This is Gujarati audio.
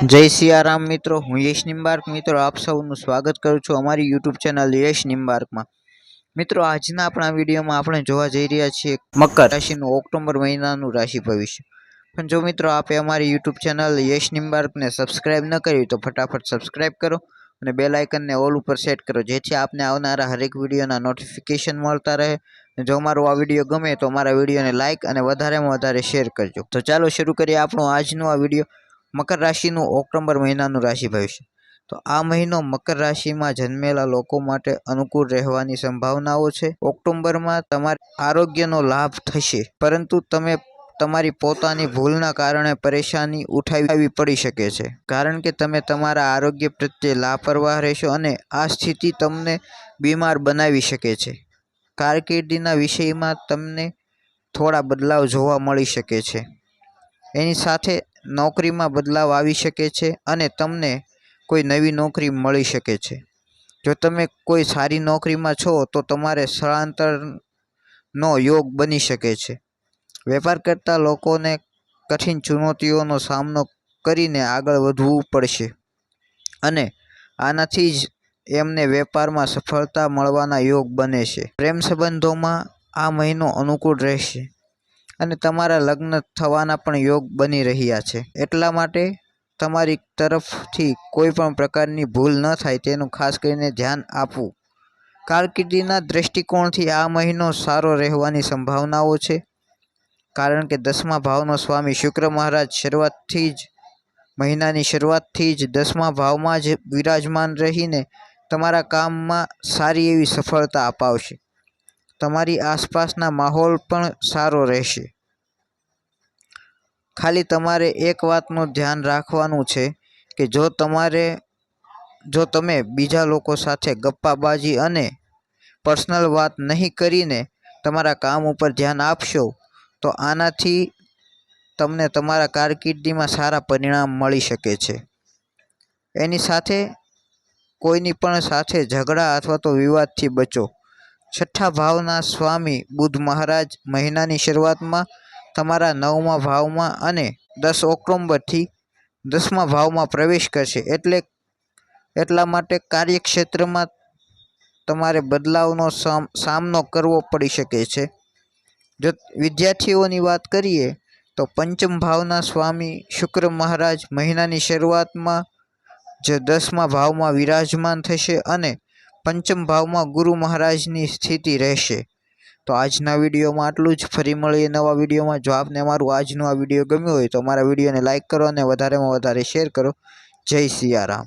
જય સિયારામ મિત્રો, હું યશ નિમ્બાર્ક મિત્રો, આપ સૌનું સ્વાગત કરું છું અમારી યુટ્યુબ ચેનલ યશ નિમ્બાર્કમાં મિત્રો, આજના આપણા વિડીયોમાં આપણે જોવા જઈ રહ્યા છીએ મકર રાશિનું ઓક્ટોબર મહિનાનું રાશિ ભવિષ્ય. પણ જો મિત્રો, આપે અમારી યુટ્યુબ ચેનલ યશ નિમ્બાર્કને સબસ્ક્રાઇબ ન કરી તો ફટાફટ સબસ્ક્રાઇબ કરો અને બેલ આઇકનને ઓલ ઉપર સેટ કરો, જેથી આપને આવનારા હરેક વિડીયોના નોટિફિકેશન મળતા રહે. જો અમારો આ વીડિયો ગમે તો અમારા વિડીયોને લાઇક અને વધારેમાં વધારે શેર કરજો. તો ચાલો શરૂ કરીએ આપણો આજનો આ વીડિયો. મકર રાશિનું ઓક્ટોબર મહિનાનું રાશિ ભવિષ્ય. તો આ મહિનો મકર રાશિમાં જન્મેલા લોકો માટે અનુકૂળ રહેવાની સંભાવનાઓ છે. ઓક્ટોબરમાં તમારે આરોગ્યનો લાભ થશે, પરંતુ તમે તમારી પોતાની ભૂલના કારણે પરેશાની ઉઠાવી પડી શકે છે. કારણ કે તમે તમારા આરોગ્ય પ્રત્યે લાપરવાહ રહેશો અને આ સ્થિતિ તમને બીમાર બનાવી શકે છે. કારકિર્દીના વિષયમાં તમને થોડા બદલાવ જોવા મળી શકે છે. એની સાથે નોકરીમાં બદલાવ આવી શકે છે અને તમને કોઈ નવી નોકરી મળી શકે છે. જો તમે કોઈ સારી નોકરીમાં છો, તો તમારે સ્થળાંતરનો યોગ બની શકે છે. વેપાર કરતા લોકોને કઠિન ચુનૌતીઓનો સામનો કરીને આગળ વધવું પડશે અને આનાથી જ એમને વેપારમાં સફળતા મળવાના યોગ બને છે. પ્રેમ સંબંધોમાં આ મહિનો અનુકૂળ રહેશે. અને તમારા લગ્ન થવાના પણ યોગ બની રહ્યા છે. એટલા માટે તમારી તરફથી કોઈ પણ પ્રકારની ભૂલ ન થાય તેનું ખાસ કરીને ધ્યાન આપવું. કારકિર્દીના દૃષ્ટિકોણથી આ મહિનો સારો રહેવાની સંભાવનાઓ છે. કારણ કે દસમા ભાવનો સ્વામી શુક્ર મહારાજ શરૂઆતથી જ, મહિનાની શરૂઆતથી જ દસમા ભાવમાં જ વિરાજમાન રહીને તમારા કામમાં સારી એવી સફળતા અપાવશે. તમારી આસપાસના માહોલ પણ સારો રહેશે. ખાલી તમારે એક વાતનું ધ્યાન રાખવાનું છે કે જો તમારે, જો તમે બીજા લોકો સાથે ગપ્પાબાજી અને પર્સનલ વાત નહીં કરીને તમારા કામ ઉપર ધ્યાન આપશો, તો આનાથી તમને તમારા કારકિર્દીમાં સારા પરિણામ મળી શકે છે. એની સાથે કોઈની પણ સાથે ઝઘડા અથવા તો વિવાદથી બચો. છઠ્ઠા ભાવના સ્વામી બુધ મહારાજ મહિનાની શરૂઆતમાં તમારા નવમા ભાવમાં અને દસ ઓક્ટોબરથી દસમા ભાવમાં પ્રવેશ કરશે. એટલે એટલા માટે કાર્યક્ષેત્રમાં તમારે બદલાવનો સામનો કરવો પડી શકે છે. જો વિદ્યાર્થીઓની વાત કરીએ, તો પંચમ ભાવના સ્વામી શુક્ર મહારાજ મહિનાની શરૂઆતમાં જે દસમા ભાવમાં વિરાજમાન થશે અને પંચમ ભાવમાં ગુરુ મહારાજની સ્થિતિ રહેશે. તો આજના વિડીયોમાં આટલું જ. ફરી મળીએ નવા વિડીયોમાં. જો આપને મારું આજનું આ વીડિયો ગમ્યો હોય તો મારા વિડીયોને લાઇક કરો અને વધારેમાં વધારે શેર કરો. જય સિયારામ.